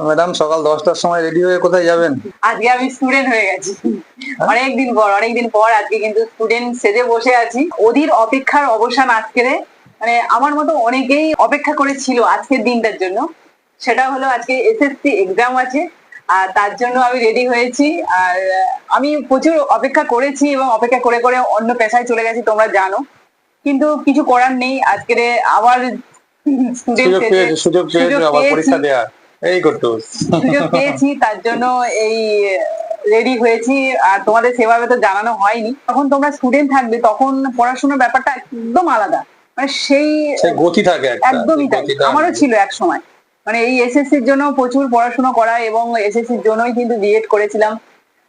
Madam সকাল দশটার সময় রেডি হয়ে কোথায় যাবেন? আজকে আমি স্টুডেন্ট হয়ে গেছি। অনেকদিন পর অনেকদিন পর আজকে কিন্তু স্টুডেন্ট সেজে বসে আছি। ওদের অপেক্ষার অবসান আজকের। মানে আমার মতো অনেকেই অপেক্ষা করেছিল আজকের দিনটার জন্য। সেটা হলো আজকে এসএসসি এক্সাম আছে আর তার জন্য আমি রেডি হয়েছি। আর আমি প্রচুর অপেক্ষা করেছি এবং অপেক্ষা করে করে অন্য পেশায় চলে গেছি তোমরা জানো। কিন্তু কিছু করার নেই আজকের আবার সুযোগ পেয়েছে সুযোগ পেয়েছে আবার পরীক্ষা দেওয়ার। এই করতে। সুযোগ পেয়েছি তার জন্য এই রেডি হয়েছি। আর তোমাদের সেভাবে তো জানানো হয়নি। তখন তোমরা স্টুডেন্ট থাকবে তখন পড়াশোনার ব্যাপারটা একদম আলাদা। মানে সেই গতি থাকে একদমই তাই। আমারও ছিল এক সময়। মানে এই এসএসসির জন্য প্রচুর পড়াশোনা করা এবং এসএসসির জন্যই কিন্তু বিএড করেছিলাম।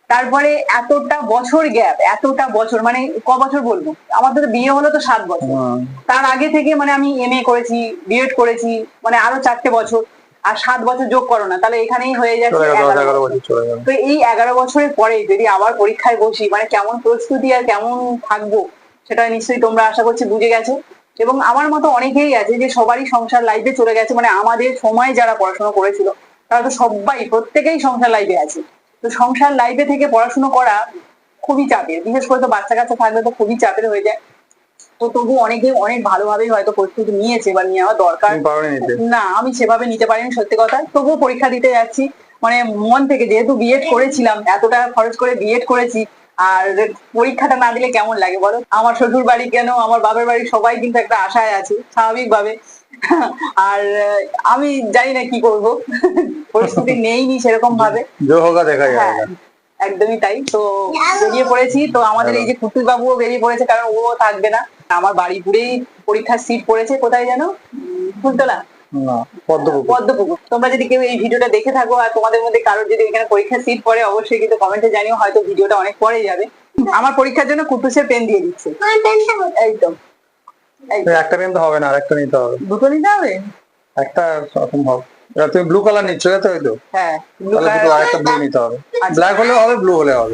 তারপরে এতটা বছর গ্যাপ এতটা বছর মানে ক বছর বলব? আমাদের বিয়ে হলো তো সাত বছর। তার আগে থেকে মানে আমি এমএ করেছি বিএড করেছি মানে আরও চারটে বছর। আর সাত বছর যোগ করো না তাহলে এখানেই হয়ে যাচ্ছে তো এই এগারো বছরের পরে যদি আবার পরীক্ষায় বসি মানে কেমন প্রস্তুতি আর কেমন থাকব সেটা নিশ্চয়ই তোমরা আশা করছি বুঝে গেছো। এবং আমার মতো অনেকেই আছে যে সবারই সংসার লাইফে চলে গেছে মানে আমাদের সময় যারা পড়াশোনা করেছিল তারা তো সবাই প্রত্যেকেই সংসার লাইফে আছে। তো সংসার লাইফে থেকে পড়াশোনা করা খুবই চাপের বিশেষ করে তো বাচ্চা কাচ্চা থাকলে তো খুবই চাপের হয়ে যায়। তো তবু অনেকে অনেক ভালোভাবেই হয়তো প্রস্তুতি নিয়েছে বা নেওয়া দরকার। না আমি সেভাবে নিতে পারিনি সত্যি কথা। তবুও পরীক্ষা দিতে যাচ্ছি। মানে মন থেকে যেহেতু বিএড করেছিলাম এত টাকা খরচ করে বিএড করেছি আর পরীক্ষাটা না দিলে কেমন লাগে বলো? আমার শ্বশুর বাড়ি কেন? আমার বাবার বাড়ি সবাই কিন্তু একটা আশায় আছে স্বাভাবিকভাবে। আর আমি জানি না কি করব। পরিস্থিতি নেইনি সেরকম ভাবে দেখা হ্যাঁ একদমই তাই। তো বেরিয়ে পড়েছি। তো আমাদের এই যে কুতুল বাবুও বেরিয়ে পড়েছে কারণ ও থাকবে না। আমার বাড়ি বাড়িপুরেই পরীক্ষার সিট পড়েছে কোথায় যেন? ফুলতলা। পদ্মপুকুর। তোমরা যদি কেউ এই ভিডিওটা দেখে থাকো আর তোমাদের মধ্যে কারোর যদি এখানে পরীক্ষার সিট পড়ে অবশ্যই কিন্তু কমেন্টে জানিও হয়তো ভিডিওটা অনেক পরে যাবে। আমার পরীক্ষার জন্য কুটুসের পেন দিয়ে দিচ্ছে। এই একটা পেন তো হবে না আরেকটা নিতে হবে। দুটো নিতে হবে? একটা হবে। তুমি ব্লু কালার নিচ্ছ তো হ্যাঁ আরেকটা ব্লু নিতে হবে।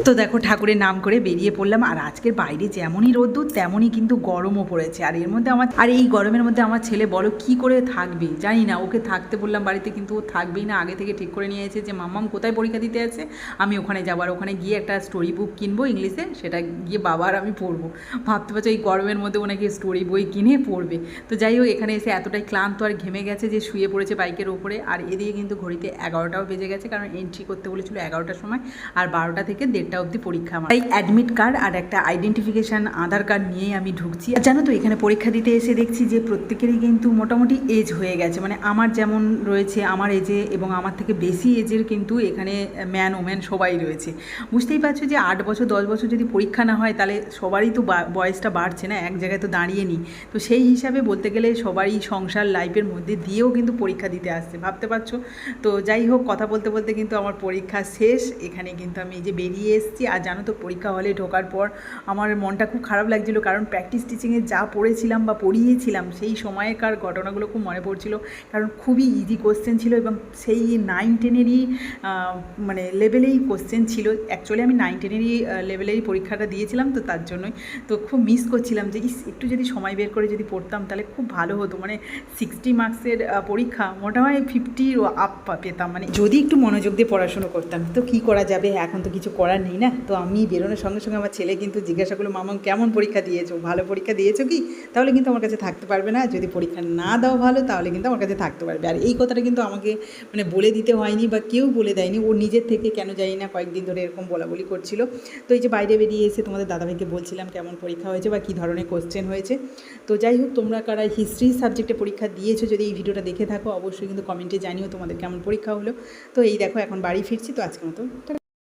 তো দেখো, ঠাকুরের নাম করে বেরিয়ে পড়লাম, আর আজকের বাইরে যেমনই রোদ্দুর, তেমনই কিন্তু গরমও পড়েছে। আর এর মধ্যে আমার, আর এই গরমের মধ্যে আমার ছেলে বলো, কি করে থাকবে? জানি না, ওকে থাকতে বললাম বাড়িতে, কিন্তু ও থাকবেই না। আগে থেকে ঠিক করে নিয়েছে যে, মাম্মাম, কোথায় পরীক্ষা দিতে আছে? আমি ওখানে যাব, আর ওখানে গিয়ে একটা স্টোরি বুক কিনবো ইংলিশে, সেটা গিয়ে বাবা আর আমি পড়ব। ভাবতে পারছ, এই গরমের মধ্যে ওনাকে স্টোরি বই কিনে পড়বে। তো যাই হোক, এখানে এসে এতটাই ক্লান্ত আর ঘেমে গেছে যে, শুয়ে পড়েছে বাইকের ওপরে। আর এদিকে কিন্তু ঘড়িতে এগারোটাও বেজে গেছে, কারণ এন্ট্রি করতে বলেছিল এগারোটার সময়। আর বারোটা থেকে দেড়টা অবধি পরীক্ষা আমার। তাই অ্যাডমিট কার্ড আর একটা আইডেন্টিফিকেশান আধার কার্ড নিয়েই আমি ঢুকছি। আর জানো তো, এখানে পরীক্ষা দিতে এসে দেখছি যে প্রত্যেকেরই কিন্তু মোটামুটি এজ হয়ে গেছে। মানে আমার যেমন রয়েছে, আমার এজে এবং আমার থেকে বেশি এজের কিন্তু এখানে ম্যান ওম্যান সবাই রয়েছে। বুঝতেই পারছ যে আট বছর, দশ বছর যদি পরীক্ষা না হয়, তাহলে সবারই তো বয়সটা বাড়ছে না, এক জায়গায় তো দাঁড়িয়ে নি তো সেই হিসাবে বলতে গেলে সবারই সংসার লাইফের মধ্যে দিয়েও কিন্তু পরীক্ষা দিতে আসছে। ভাবতে পারছ? তো যাই হোক, কথা বলতে বলতে কিন্তু আমার পরীক্ষা শেষ এখানে কিন্তু আমি যে বেরিয়ে এসেছি। আর জানো তো, পরীক্ষা হলে ঢোকার পর আমার মনটা খুব খারাপ লাগছিল। কারণ প্র্যাকটিস টিচিংয়ে যা পড়েছিলাম বা পড়িয়েছিলাম, সেই সময়কার ঘটনাগুলো খুব মনে পড়ছিল। কারণ খুবই ইজি কোশ্চেন ছিল এবং সেই নাইন টেনেরই মানে লেভেলেই কোশ্চেন ছিল। অ্যাকচুয়ালি আমি নাইন টেনেরই লেভেলেরই পরীক্ষাটা দিয়েছিলাম তো তার জন্যই। তো খুব মিস করছিলাম যে একটু যদি সময় বের করে যদি পড়তাম তাহলে খুব ভালো হতো। মানে সিক্সটি মার্কসের পরীক্ষা, মোটামুটি ফিফটির আপ পেতাম। মানে যদি একটু মনোযোগ দিয়ে পড়াশুনো করতাম, তো কি করা যাবে, এখন তো কিছু করার নেই না? তো আমি বেরোনোর সঙ্গে সঙ্গে আমার ছেলে কিন্তু জিজ্ঞাসা করল, মামা, কেমন পরীক্ষা দিয়েছ? ভালো পরীক্ষা দিয়েছ কি? তাহলে কিন্তু আমার কাছে থাকতে পারবে না। যদি পরীক্ষা না দাও ভালো, তাহলে কিন্তু আমার কাছে থাকতে পারবে। আর এই কথাটা কিন্তু আমাকে মানে বলে দিতে হয়নি বা কেউ বলে দেয়নি। ও নিজের থেকে কেন জানি না, কয়েকদিন ধরে এরকম বলা বলি করছিল। তো এই যে বাইরে বেরিয়ে এসে তোমাদের দাদাভাইকে বলছিলাম, কেমন পরীক্ষা হয়েছে বা কী ধরনের কোশ্চেন হয়েছে? তো যাই হোক, তোমরা কারা হিস্ট্রি সাবজেক্টে পরীক্ষা দিয়েছ যদি এই ভিডিওটা দেখে থাকো, অবশ্যই কিন্তু কমেন্টে জানিও তোমাদের কেমন পরীক্ষা হলো। তো এই দেখো, এখন বাড়ি ফিরছি, তো আজকের মতো